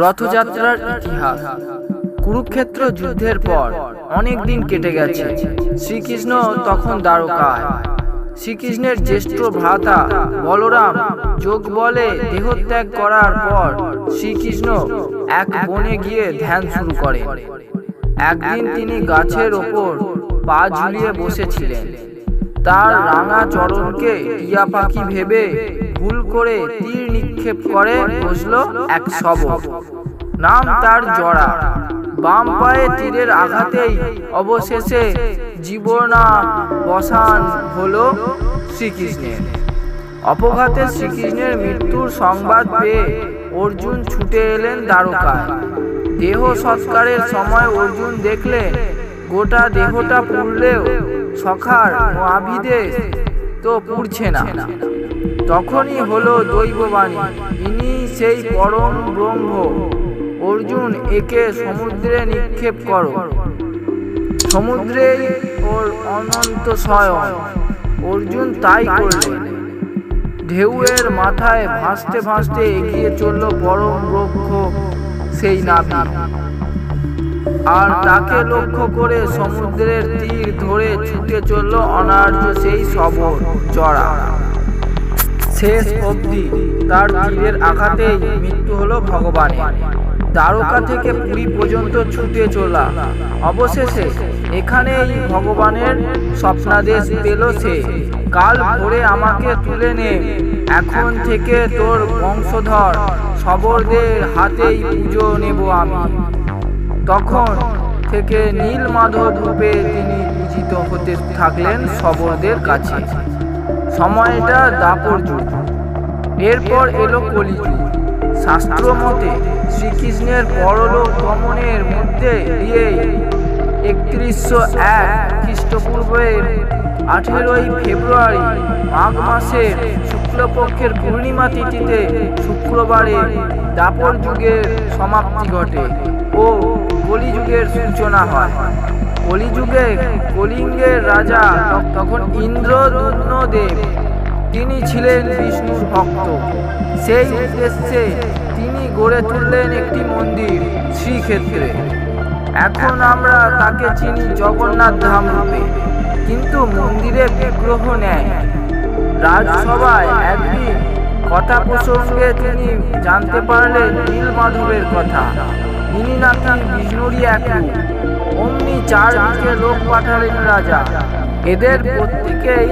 রথযাত্রার ইতিহাস। কুরুক্ষেত্র যুদ্ধের পর অনেক দিন কেটে গেছে। শ্রীকৃষ্ণ তখন দ্বারকায়। শ্রীকৃষ্ণের জ্যেষ্ঠ ভ্রাতা বলরাম যোগ বলে দেহত্যাগ করার পর শ্রীকৃষ্ণ এক বনে গিয়ে ধ্যান শুরু করেন। একদিন তিনি গাছের ওপর পা ঝুলিয়ে বসেছিলেন। তার রাঙা চরণকে টিয়া পাখি ভেবে ভুল করে তীর নিক্ষেপ করে বসল এক শবক নাম তার জড়া বাম পায়ে তীরের আঘাতেই অবশেষে জীবনা বসান হলো শ্রীকৃষ্ণের। অপঘাতে শ্রীকৃষ্ণের মৃত্যুর সংবাদ পেয়ে অর্জুন ছুটে এলেন দ্বারকায়। দেহ সৎকারের সময় অর্জুন দেখলেন, গোটা দেহটা পুড়লেও সখার আবিদেশ তো পুড়ছে না। তখনই হলো দৈববাণী। ইনি সেই পরম ব্রহ্ম। অর্জুন, একে সমুদ্রে নিক্ষেপ করো। সমুদ্রেই ওর অনন্ত স্বয়ং অর্জুন তাই করলেন। ঢেউয়ের মাথায় ভাসতে ভাসতে এগিয়ে চলল পরম বৃক্ষ সেই নাবি আর তাকে লক্ষ্য করে সমুদ্রের তীর ধরে ছুটে চলল অনার্য সেই সবর চড়া। শেষ অবধি তার তীরের আঘাতেই মৃত্যু হলো ভগবানের। দ্বারকা থেকে পুরী পর্যন্ত ছুটে চলা। অবশেষে এখানেই ভগবানের স্বপ্নাদেশ পেল সে। কাল ভোরে আমাকে তুলে নে। এখন থেকে তোর বংশধর সবরদের হাতেই পুজো নেব আমি। তখন থেকে নীল মাধব রূপে তিনি পূজিত হতে থাকলেন সবরদের কাছে। সময়টা দাপর যুগ এরপর এলো কলিযুগ। শাস্ত্র মতে শ্রীকৃষ্ণের পরলোক গমনের মধ্যে দিয়ে একত্রিশশো এক খ্রিস্টপূর্বের আঠেরোই ফেব্রুয়ারি মাঘ মাসের শুক্লপক্ষের পূর্ণিমা তিথিতে শুক্রবারে দাপর যুগের সমাপ্তি ঘটে ও কলিযুগের সূচনা হয়। কলিযুগে কলিঙ্গের রাজা তখন ইন্দ্রদুম্ন দেব তিনি ছিলেন বিষ্ণুর ভক্ত। সেই উদ্দেশ্যে তিনি গড়ে তুললেন একটি মন্দির শ্রীক্ষেত্রে। এখন আমরা তাকে চিনি জগন্নাথ ধাম রূপে, কিন্তু মন্দিরে বিগ্রহ নেয় রাজসভায় একদিন কথা প্রসঙ্গে তিনি জানতে পারলেন নীল মাধবের কথা। ইনি নাকি বিষ্ণুরই এক রূপ। অমনি চারদিকে লোক পাঠালেন রাজা। এদের প্রত্যেকেই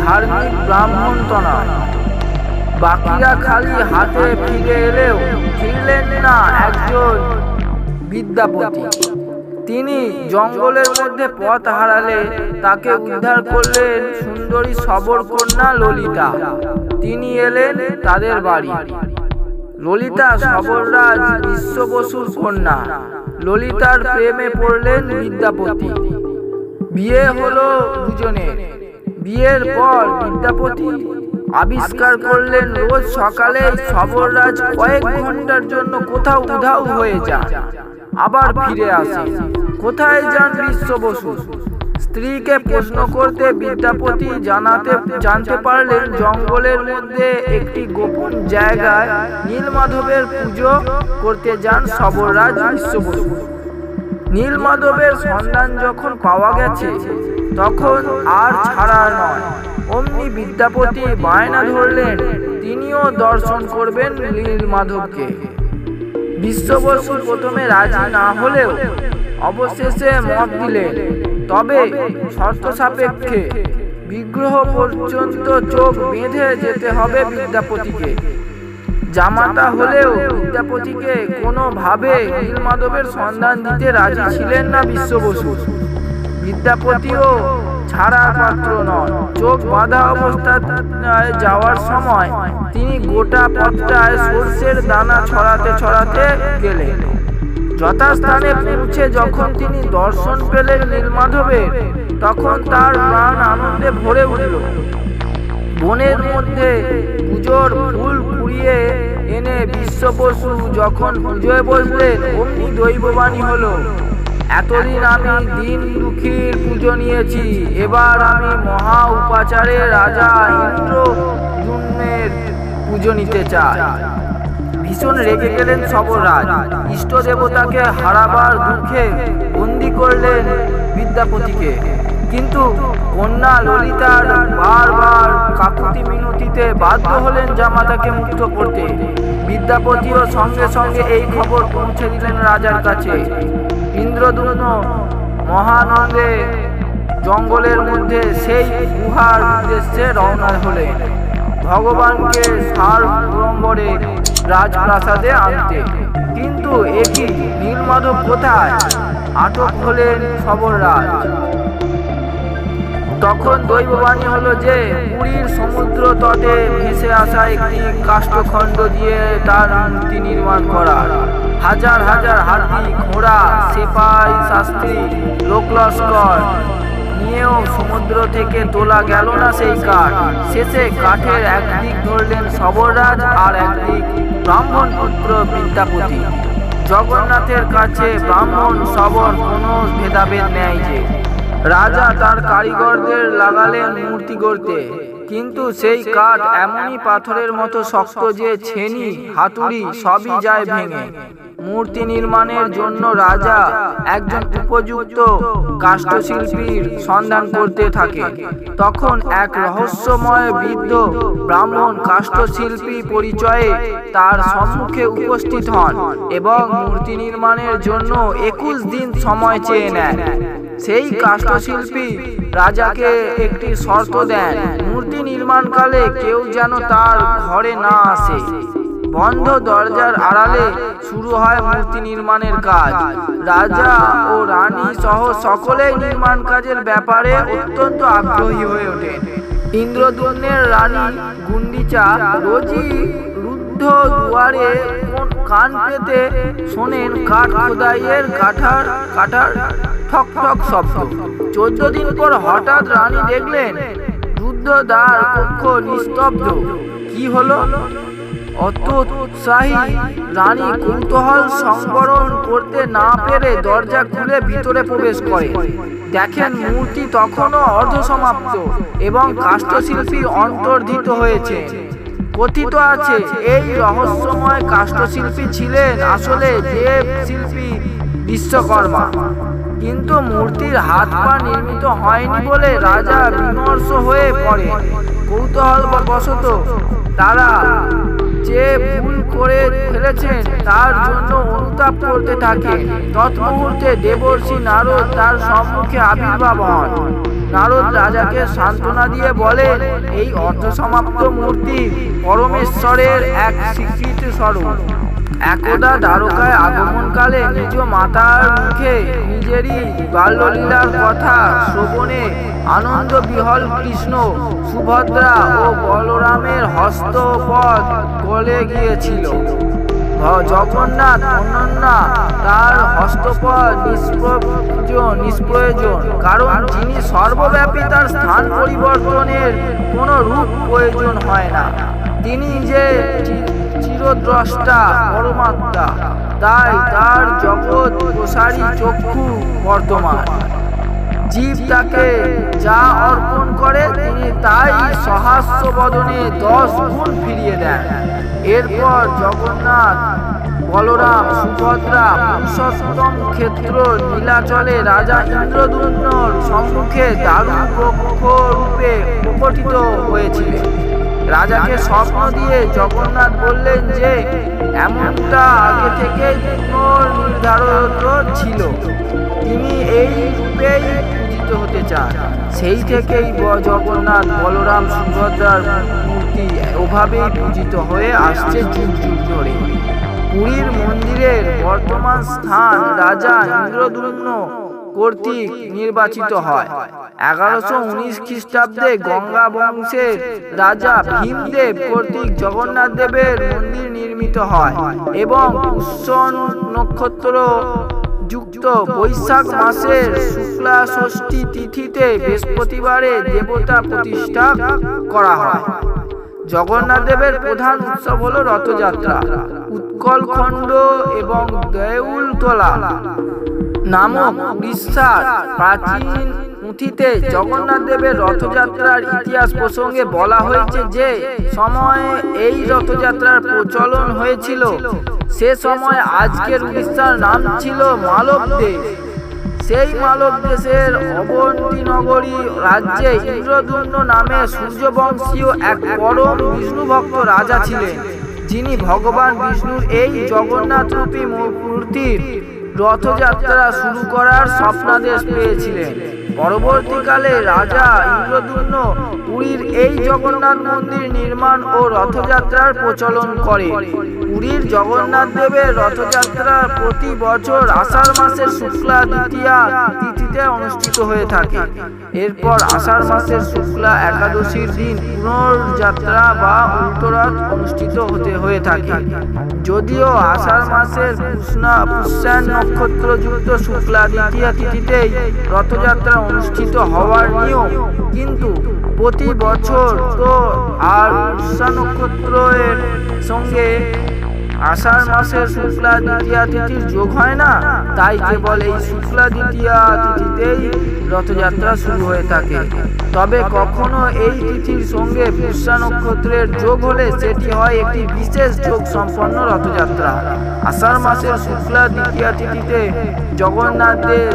ধার্মিক ব্রাহ্মণ তো নয় বাকিরা খালি হাতে ফিরে এলেও ফিরলেন না একজন বিদ্যাপতি। তিনি জঙ্গলের মধ্যে পথ হারালে তাকে উদ্ধার করলেন সুন্দরী সবর কন্যা ললিতা। তিনি এলেন তাদের বাড়ি। ললিতা সবররাজ বিশ্ব বসুর কন্যা। ললিতার প্রেমে পড়লেন বিদ্যাপতি। বিয়ে হলো দুজনের। বিয়ের পর বিদ্যাপতি আবিষ্কার করলেন রোজ সকালে সবররাজ কয়েক ঘণ্টার জন্য কোথাও উধাও হয়ে যায় আবার ফিরে আসে কোথায় যান বিশ্ব বসু? স্ত্রীকে প্রশ্ন করতে বিদ্যাপতি জানাতে জানতে পারলেন জঙ্গলের মধ্যে একটি গোপন জায়গায় নীলমাধবের পুজো করতে যান সবররাজ বিশ্ব বসু নীলমাধবের সন্ধান যখন পাওয়া গেছে, তখন আর ছাড়া নয়। অমনি বিদ্যাপতি বায়না ধরলেন, তিনিও দর্শন করবেন নীলমাধবকে। বিশ্ববসু প্রথমে রাজি না হলেও অবশেষে মত দিলেন তবে শর্ত সাপেক্ষে বিগ্রহ পর্যন্ত চোখ বেঁধে যেতে হবে বিদ্যাপতিকে। জামাতা হলেও বিদ্যাপতিকে কোনোভাবে নীলমাধবের সন্ধান দিতে রাজি ছিলেন না বিশ্ববসু বিদ্যাপতিও ছাড়ার পাত্র নন। চোখ বাঁধা অবস্থায় যাওয়ার সময় তিনি গোটা পথটায় সর্ষের দানা ছড়াতে ছড়াতে গেলেন। যথাস্থানে পৌঁছে যখন তিনি দর্শন পেলেন নীলমাধবের তখন তার প্রাণ আনন্দে ভরে উঠল। বনের মধ্যে পুজোর ফুল কুড়িয়ে এনে বিশ্ববসু যখন পুজোয় বসলেন, অমনি দৈববাণী হলো, এতদিন আমি দিন দুঃখীর পুজো নিয়েছি, এবার আমি মহা উপাচারে রাজা ইন্দ্র পুজো নিতে চাই। ভীষণ রেগে গেলেন সবরাজ ইষ্ট দেবতাকে হারাবার দুঃখে বন্দি করলেন বিদ্যাপতিকে। কিন্তু কন্যা ললিতার বারবার কাকুতি মিনতিতে বাধ্য হলেন জামাতাকে মুক্ত করতে। বিদ্যাপতিও সঙ্গে সঙ্গে এই খবর পৌঁছে দিলেন রাজার কাছে। ইন্দ্রদুম্ন মহানন্দে জঙ্গলের মধ্যে সেই গুহার উদ্দেশ্যে রওনা হলেন। ভগবানকে সার বিড়ম্বরে রাজপ্রাসাদে আনতে। কিন্তু একই নীলমাধব কোথায়? আটক হলেন সবররাজ। তখন দৈববাণী হলো যে, পুরীর সমুদ্র তটে ভেসে আসা একটি কাষ্ঠখণ্ড দিয়ে তার মূর্তি নির্মাণ করা। হাজার হাজার হাতি ঘোড়া সেপাই শাস্ত্রী, লোকলস্কর নিয়েও সমুদ্র থেকে তোলা গেল না সেই কাঠ। শেষে কাঠের একদিক ধরলেন সবররাজ আর একদিক ব্রাহ্মণ পুত্র বিদ্যাপতি। জগন্নাথের কাছে ব্রাহ্মণ, সবর কোনো ভেদাভেদ নেয় যে। রাজা তার কারিগরদের লাগালেন মূর্তি গড়তে। কিন্তু সেই কাঠ এমনই পাথরের মতো শক্ত যে ছেনি, হাতুড়ি সবই যায় ভেঙে। মূর্তি নির্মাণের জন্য রাজা একজন উপযুক্ত কাষ্ঠশিল্পীর সন্ধান করতে থাকে। তখন এক রহস্যময় বৃদ্ধ ব্রাহ্মণ কাষ্ঠশিল্পী পরিচয়ে তার সম্মুখে উপস্থিত হন এবং মূর্তি নির্মাণের জন্য একুশ দিন সময় চেয়ে নেন। সেই কাষ্ঠশিল্পী রাজাকে একটি শর্ত দেন, মূর্তি নির্মাণকালে কেউ যেন তার ঘরে না আসে। বন্ধ দরজার আড়ালে শুরু হয় মূর্তি নির্মাণের কাজ। রাজা ও রানী সহ সকলেই নির্মাণ কাজের ব্যাপারে অত্যন্ত আগ্রহী হয়ে ওঠে। ইন্দ্রদুম্নের রানী গুন্ডিচা রোজি রুদ্ধ দুয়ারে কান পেতে শোনেন কাঠ খোদাইয়ের কাঠার কাঠার ঠক ঠক শব্দ। চোদ্দ দিন পর হঠাৎ রানী দেখলেন রুদ্ধ দ্বার কক্ষ নিস্তব্ধ। কি হলো? অত উৎসাহী রানী কৌতূহল সংবরণ করতে না পেরে দরজা খুলে ভিতরে প্রবেশ করে। দেখেন মূর্তি তখনও অর্ধসমাপ্ত এবং কাষ্ঠশিল্পী অন্তর্ধিত হয়েছে। কথিত আছে, এই রহস্যময় কাষ্ঠশিল্পী ছিলেন আসলে দেব শিল্পী বিশ্বকর্মা। কিন্তু মূর্তির হাত পা নির্মিত হয়নি বলে রাজা বিমর্ষ হয়ে পড়ে। কৌতূহল বশত তারা যে ভুল করে ফেলেছেন, তার জন্য অনুতাপ করতে থাকে। তৎমুহূর্তে দেবর্ষি নারদ তার সম্মুখে আবির্ভাব হন। নারদ রাজাকে সান্ত্বনা দিয়ে বলেন, এই অর্ধসমাপ্ত মূর্তি পরমেশ্বরের এক স্বীকৃত স্বরূপ একদা দ্বারকায় আগমনকালে নিজ মাতার মুখে নিজেরই বাল্যলীলার কথা শ্রবণে আনন্দ বিহল কৃষ্ণ, সুভদ্রা ও বলরামের হস্তপদ গলে গিয়েছিল। জগন্নাথ অনন্যা তার হস্তপদ নিষ্প্রয়োজন নিষ্প্রয়োজন, কারণ যিনি সর্বব্যাপী তার স্থান পরিবর্তনের কোনো রূপ প্রয়োজন হয় না। তিনি যে চিরদ্রষ্টা পরমাত্মা। তাই তার জগৎ প্রসারী চক্ষু বর্তমান। জীব তাকে যা অর্পণ করে, তিনি তাই সহাস্য বদনে দশ গুণ ফিরিয়ে দেন। এরপর জগন্নাথ, বলরাম, সুভদ্রা, পুরুষোত্তম ক্ষেত্র, নীলাচলে রাজা ইন্দ্রদুম্নর সম্মুখে দারুণ রূপে প্রকটিত হয়েছিলেন। রাজাকে স্বপ্ন দিয়ে জগন্নাথ বললেন যে, এমনটা আগে থেকে নির্ধারিত ছিল। তিনি এই রূপেই পূজিত হতে চান। সেই থেকেই জগন্নাথ বলরাম সুভদ্রার মূর্তি ওভাবেই পূজিত হয়ে আসছে যুগ যুগ ধরে। পুরীর মন্দিরের বর্তমান স্থান রাজা ইন্দ্রদুম্ন কর্তৃক নির্বাচিত হয়। এগারোশো উনিশ খ্রিস্টাব্দে গঙ্গা বংশের রাজা ভীমদেব কর্তৃক জগন্নাথ দেবের মন্দির নির্মিত হয় এবং পুষ্য নক্ষত্র যুক্ত বৈশাখ মাসের শুক্লা ষষ্ঠী তিথিতে বৃহস্পতিবারে দেবতা প্রতিষ্ঠা করা হয়। জগন্নাথ দেবের প্রধান উৎসব হল রথযাত্রা উৎকল খণ্ড এবং দেউলতলা। নামক উড়িষ্যার প্রাচীন পুঁথিতে জগন্নাথ দেবের রথযাত্রার ইতিহাস প্রসঙ্গে বলা হয়েছে যে, সময়ে এই রথযাত্রার প্রচলন হয়েছিল। সে সময় আজকের উড়িষ্যার নাম ছিল মালব দেশ। সেই মালব দেশের অবন্তী নগরী রাজ্যে ইন্দ্রদুম্ন নামে সূর্যবংশীয় এক পরম বিষ্ণু ভক্ত রাজা ছিলেন, যিনি ভগবান বিষ্ণুর এই জগন্নাথ রূপী মূর্তির রথযাত্রা শুরু করার স্বপ্নাদেশ পেয়েছিলেন। পরবর্তীকালে রাজা ইন্দ্রদুম্ন পুরীর এই জগন্নাথ মন্দির নির্মাণ ও রথযাত্রার প্রচলন করে। পুরীর জগন্নাথ দেবের রথযাত্রা প্রতি বছর আষাঢ় মাসের শুক্লা দ্বিতীয়া তিথিতে অনুষ্ঠিত হয়ে থাকে। এরপর আষাঢ় মাসের শুক্লা একাদশীর দিন পুনর্যাত্রা বা উল্টোরথ অনুষ্ঠিত হতে হয়ে থাকে। যদিও আষাঢ় মাসের পুষ্ণা পুষ্যান নক্ষত্রযুক্ত শুক্লা দ্বিতীয়া তিথিতেই রথযাত্রা অনুষ্ঠিত হওয়ার নিয়ম। কিন্তু প্রতি বছর তো আর পুষ্যা নক্ষত্রের সঙ্গে আষাঢ় মাসের শুক্লা দ্বিতীয়া তিথির যোগ হয় না। তাই কেবল এই শুক্লা দ্বিতীয়া তিথিতেই রথযাত্রা শুরু হয়ে থাকে। তবে কখনো এই তিথির সঙ্গে পুষ্যা নক্ষত্রের যোগ হলে সেটি হয় একটি বিশেষ যোগ সম্পন্ন রথযাত্রা। আষাঢ় মাসের শুক্লা দ্বিতীয়া তিথিতে জগন্নাথ দেব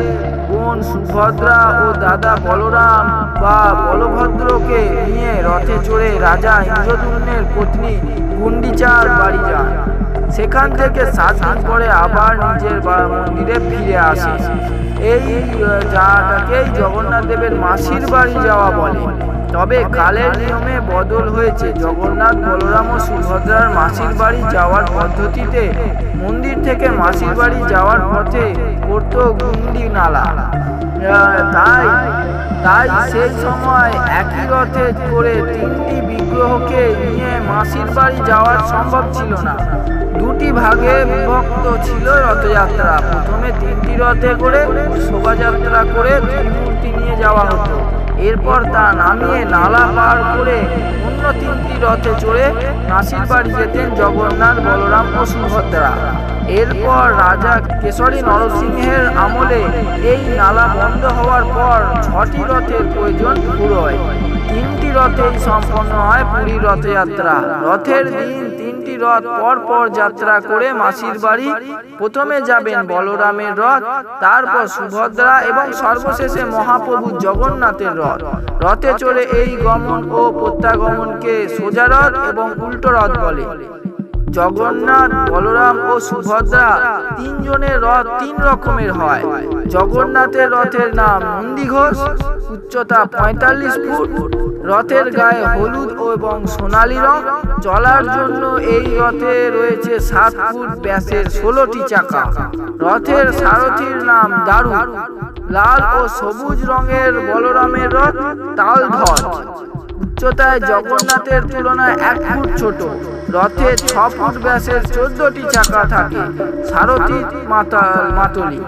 বোন সুভদ্রা ও দাদা বলরাম বা বলভদ্রকে নিয়ে রথে চড়ে রাজা ইন্দ্রদুম্নের পত্নী গুন্ডিচার বাড়ি যান সেখান থেকে সাত দিন পরে আবার নিজের মন্দিরে ফিরে আসে। এই জায়গাটাকেই জগন্নাথ দেবের মাসির বাড়ি যাওয়া বলে। তবে কালের নিয়মে বদল হয়েছে। জগন্নাথ বলরাম ও সুভদ্রার মাসির বাড়ি যাওয়ার পদ্ধতিতে মন্দির থেকে মাসির বাড়ি যাওয়ার পথে পড়তো গুন্ডি নালা। তাই তাই সেই সময় একই রথে করে তিনটি বিগ্রহকে নিয়ে মাসির বাড়ি যাওয়ার সম্ভব ছিল না। দুটি ভাগে বিভক্ত ছিল রথযাত্রা। প্রথমে তিনটি রথে করে শোভাযাত্রা করে ত্রিমূর্তি নিয়ে যাওয়া হতো। এরপর তা নামিয়ে নালা পার করে অন্য তিনটি রথে চড়ে মাসির বাড়ি যেতেন জগন্নাথ বলরাম ও সুভদ্রা। এরপর রাজা কেশরী নরসিংহের আমলে এই নালা বন্ধ হওয়ার পর ছটি রথের প্রয়োজন পুরোয় তিনটি রথেই সম্পন্ন হয় পুরী রথযাত্রা। রথের দিন তিনটি রথ পর পর যাত্রা করে মাসির বাড়ি। প্রথমে যাবেন বলরামের রথ, তারপর সুভদ্রা এবং সর্বশেষে মহাপ্রভু জগন্নাথের রথ। রথে চড়ে এই গমন ও প্রত্যাগমনকে সোজা রথ এবং উল্টো রথ বলে। জগন্নাথ, বলরাম ও সুভদ্রা তিনজনের রথ তিন রকমের হয়। জগন্নাথের রথের নাম নন্দীঘোষ, উচ্চতা পঁয়তাল্লিশ ফুট, রথের গায়ে হলুদ এবং সোনালী রং। চলার জন্য এই রথে রয়েছে সাত ফুট ব্যাসের ষোলোটি চাকা। রথের সারথীর নাম দারু। লাল ও সবুজ রঙের বলরামের রথ তালধ্বজ। উচ্চতায় জগন্নাথের তুলনায় এক ফুট ছোট। রথে ছ ফুট ব্যাসের চোদ্দটি চাকা থাকে। সারথী মাতা মাতলি।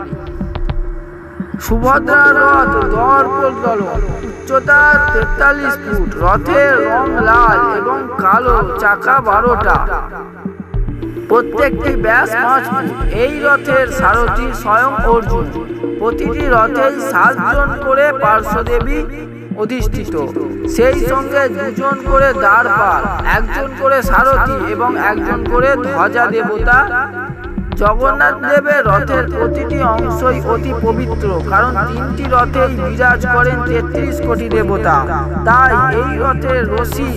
সুভদ্রা রথ দর্পদল উচ্চতা তেতাল্লিশ ফুট। রথের রং লাল এবং কালো, চাকা বারোটা। প্রত্যেকটি ব্যাস পাঁচ এই রথের সারথি স্বয়ং অর্জুন। প্রতিটি রথেই সাতজন করে পার্শ্বদেবী অধিষ্ঠিত। সেই সঙ্গে দুজন করে দ্বারপাল, একজন করে সারথি এবং একজন করে ধ্বজা দেবতা জগন্নাথ দেবের রথের প্রতিটি অংশই অতি পবিত্র, কারণ তিনটি রথেই বিরাজ করেন তেত্রিশ কোটি দেবতা। তাই এই রথের রশি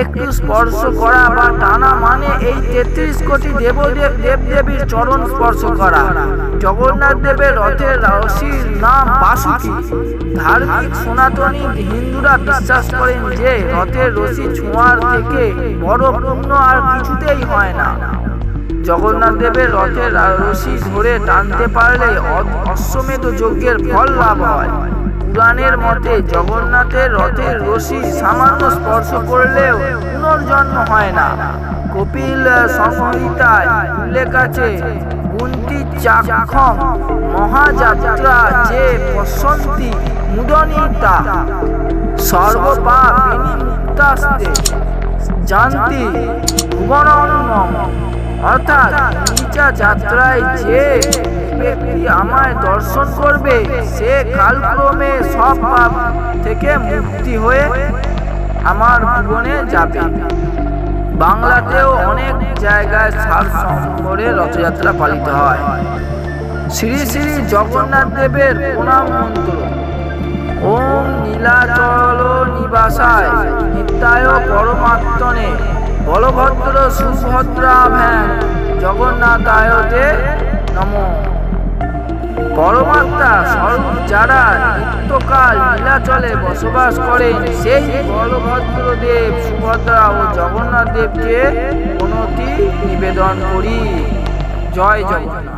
একটু স্পর্শ করা বা টানা মানে এই তেত্রিশ কোটি দেবদেব, দেবদেবীর চরণ স্পর্শ করা। জগন্নাথ দেবের রথের রশির নাম বাসুকি। ধার্মিক সনাতনী হিন্দুরা বিশ্বাস করেন যে রথের রশি ছোঁয়ার থেকে বড় পুণ্য আর কিছুতেই হয় না। জগন্নাথ দেবের রথের রশি ধরে টানতে পারলে অশ্বমেধ যজ্ঞের ফল লাভ হয়। পুরাণের মতে জগন্নাথের রথের রশি সামান্য স্পর্শ করলেও পুনর্জন্ম হয় না। কপিল সংহিতায় উল্লেখ আছে কুন্তি চাক্ষম মহাযাত্রা যে পশন্তি মুদনিতা সর্বপাপ বিনিমুক্তাস্তে জানতি ভুবনম অর্থাৎ নিচা যাত্রায় যে ব্যক্তি আমায় দর্শন করবে? সে কালক্রমে সব পাপ থেকে মুক্তি হয়ে আমার ভুবনে যাবে। বাংলাতেও অনেক জায়গায় সাত সম্বরে রথযাত্রা পালিত হয়। শ্রী শ্রী জগন্নাথ দেবের প্রণাম মন্ত্র। ওম নীলাচল নিবাসায় নিত্যায় পরমাত্মনে বলভদ্র সুভদ্রা ভ্যান জগন্নাথায়তে নম। পরমাত্মা স্বরূপ যারা নিত্যকাল নীলাচলে বসবাস করেন সেই বলভদ্রদেব সুভদ্রা ও জগন্নাথ দেবকে উন্নতি নিবেদন করি। জয় জগন্নাথ।